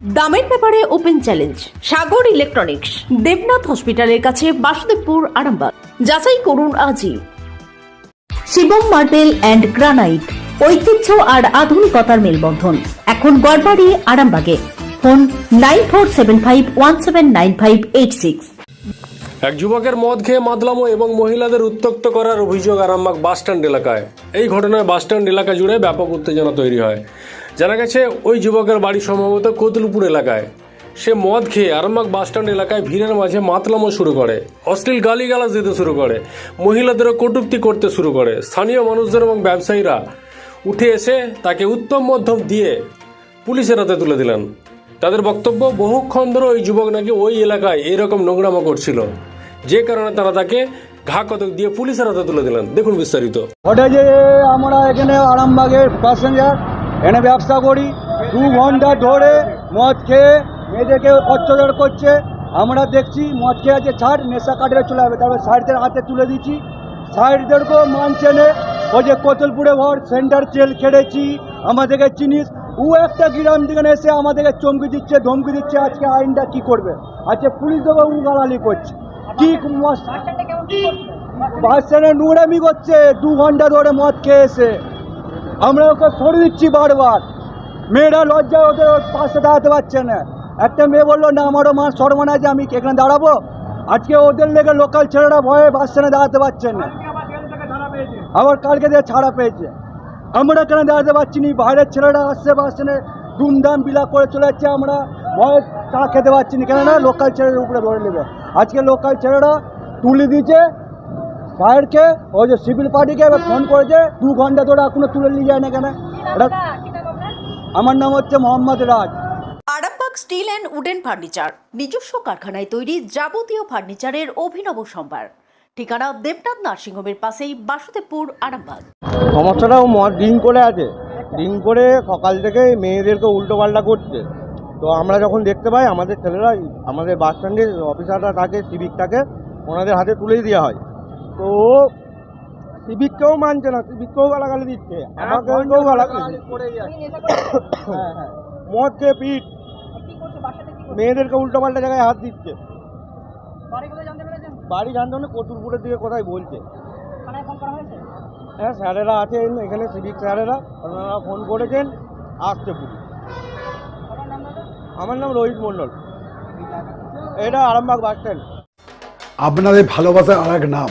দামের ব্যাপারে open challenge, Sagar electronics, Debnath হসপিটালের কাছে বাসুদেবপুর আরামবাগ। যাচাই করুন আজই। শিবম মার্বেল অ্যান্ড গ্রানাইট, ঐতিহ্য আর আধুনিকতার মেলবন্ধন। এখন গড়বাড়ি, আরামবাগে। Phone nine four seven five one seven nine five eight six. এক যুবকের মদ খেয়ে মাতলামো এবং মহিলাদের উত্তক্ত করার অভিযোগ আরামবাগ বাসস্ট্যান্ড এলাকায়। এই ঘটনায় বাসস্ট্যান্ড এলাকা জুড়ে ব্যাপক উত্তেজনা তৈরি হয়। জানা গেছে, ওই যুবকের বাড়ি সম্ভবত কোতলপুর এলাকায়। সে মদ খেয়ে আরামবাগ বাসস্ট্যান্ড এলাকায় ভিড়ের মাঝে মাতলামো শুরু করে, অশ্লীল গালিগালাজ দিতে শুরু করে, মহিলাদেরও কটূক্তি করতে শুরু করে। স্থানীয় মানুষদের এবং ব্যবসায়ীরা উঠে এসে তাকে উত্তম মধ্যম দিয়ে পুলিশের হাতে তুলে দিলেন। তাদের বক্তব্য, বহুক্ষণ ধরে ওই যুবক নাকি ওই এলাকায় এরকম নোংরামো করছিল। যে কারণে তারা তাকে ঘা কতক দিয়ে পুলিশের হাতে তুলে দিলেন। দেখুন বিস্তারিত। ওটা যে আমরা এখানে আরামবাগের প্যাসেঞ্জার এখানে ব্যবসা করি। দু ঘণ্টা ধরে মদ খেয়ে মেয়েদেরকে অত্যাচার করছে। আমরা দেখছি মদ খেয়ে আছে ছাড় নেশা কাটে চলে যাবে। তারপর সাইডদের হাতে তুলে দিচ্ছি। সাইডদেরকেও মানছে না। ওই যে কোতলপুরে ঘর সেন্টার জেল খেড়েছি আমাদেরকে চিনিস। ও একটা গ্রাম থেকে এসে আমাদেরকে চমকি দিচ্ছে ধমকি দিচ্ছে আজকে আইনটা কি করবে? আজকে পুলিশ দেবো উ গালালি করছে। কি বাস স্ট্যান্ডে নোংরামি করছে। দু ঘণ্টা ধরে মদ খেয়ে এসে। আমরা ওকে সরে দিচ্ছি বারবার। মেয়েরা লজ্জায় ওদের ওর পাশে দাঁড়াতে পারছে না। একটা মেয়ে বলল না আমারও মা সর্বনা আছে আমি এখানে দাঁড়াবো? আজকে ওদের লেগে লোকাল ছেলেরা ভয়ে বাস স্ট্যান্ডে দাঁড়াতে পারছে না। আবার কালকে দিয়ে ছাড়া পেয়েছে। আমরা কেন দাঁড়াতে পারছি না? বাইরের ছেলেরা আসছে বাস স্ট্যান্ডে দুমদাম বিলা করে চলে যাচ্ছে। আমরা ভয়ে চা খেতে পারছি না। কেননা লোকাল ছেলের উপরে ধরে নেবে। আজকে লোকাল ছেলেরা তুলে দিয়েছে সাহেবকে ওই যে সিভিল পার্টিকে এবার ফোন করেছে দু ঘণ্টা ধরে এখনও তুলে নিয়ে যায় না কেন? আমার নাম হচ্ছে Mohammad Raj. Arambagh steel and wooden furniture নিজস্ব কারখানায় তৈরি যাবতীয় ফার্নিচারের অভিনব সম্ভার। ঠিকানা দেবনাথ নার্সিংহোমের পাশেই বাসুদেবপুর আরামবাগ। সমস্যাটা ও ড্রিঙ্ক করে আছে। ড্রিঙ্ক করে সকাল থেকে মেয়েদেরকে উল্টো পাল্টা করছে। তো আমরা যখন দেখতে পাই আমাদের ছেলেরা আমাদের বাস স্ট্যান্ডের অফিসাররা থাকে সিভিক থাকে ওনাদের হাতে তুলেই দেওয়া হয়। তো সিভিককেও মানছে না সিভিককেও গালাগালি দিচ্ছে আমাকেও গালাগালি দিচ্ছে। মদ খেয়ে পিঠ মেয়েদেরকে উল্টো পাল্টা জায়গায় হাত দিচ্ছে। বাড়ি জানতে হলে কতুলপুরের দিকে কোথায় বলছে। হ্যাঁ স্যারেরা আছেন এখানে সিভিক স্যারেরা ওনারা ফোন করেছেন আসছে পুলিশ। আমার নাম রোহিত মণ্ডল। এটা আরামবাগ বাস স্ট্যান্ড। আপনাদের ভালোবাসার আর এক নাম।